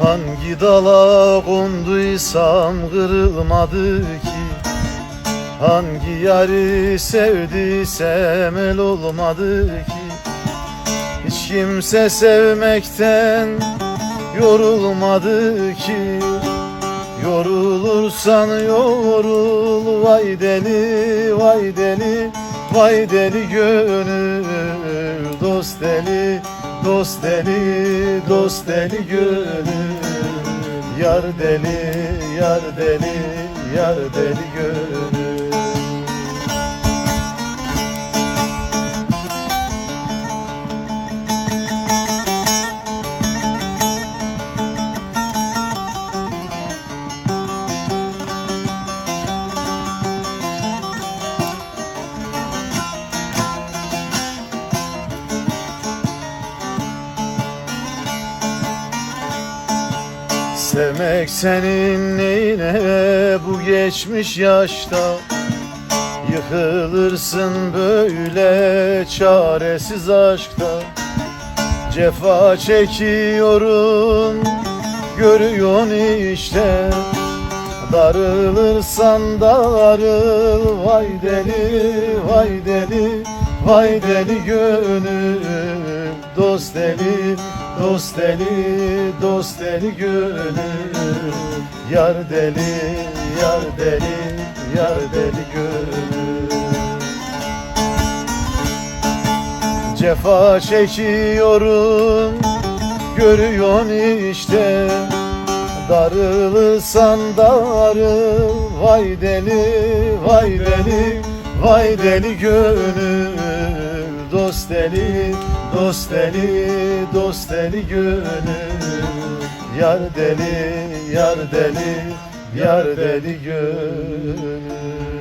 Hangi dala konduysam kırılmadı ki? Hangi yari sevdiysem el olmadı ki? Hiç kimse sevmekten yorulmadı ki. Yorulursan yorul vay deli vay deli Vay deli gönül dost deli dost deli dost deli gönül. Yar deli yar deli yar deli gönül Sevmek senin neyine? Bu geçmiş yaşta Yıkılırsın böyle çaresiz aşkta. Cefa çekiyorum görüyorsun işte. Darılırsan darıl vay deli vay deli Vay deli gönül dost deli dost deli dost deli gönül Yar deli yar deli yar deli gönül Cefa çekiyorum görüyorsun işte. Darılırsan darıl vay deli vay deli Vay deli gönül dost deli dost deli dost deli gönül. Yar deli yar deli yar deli gönül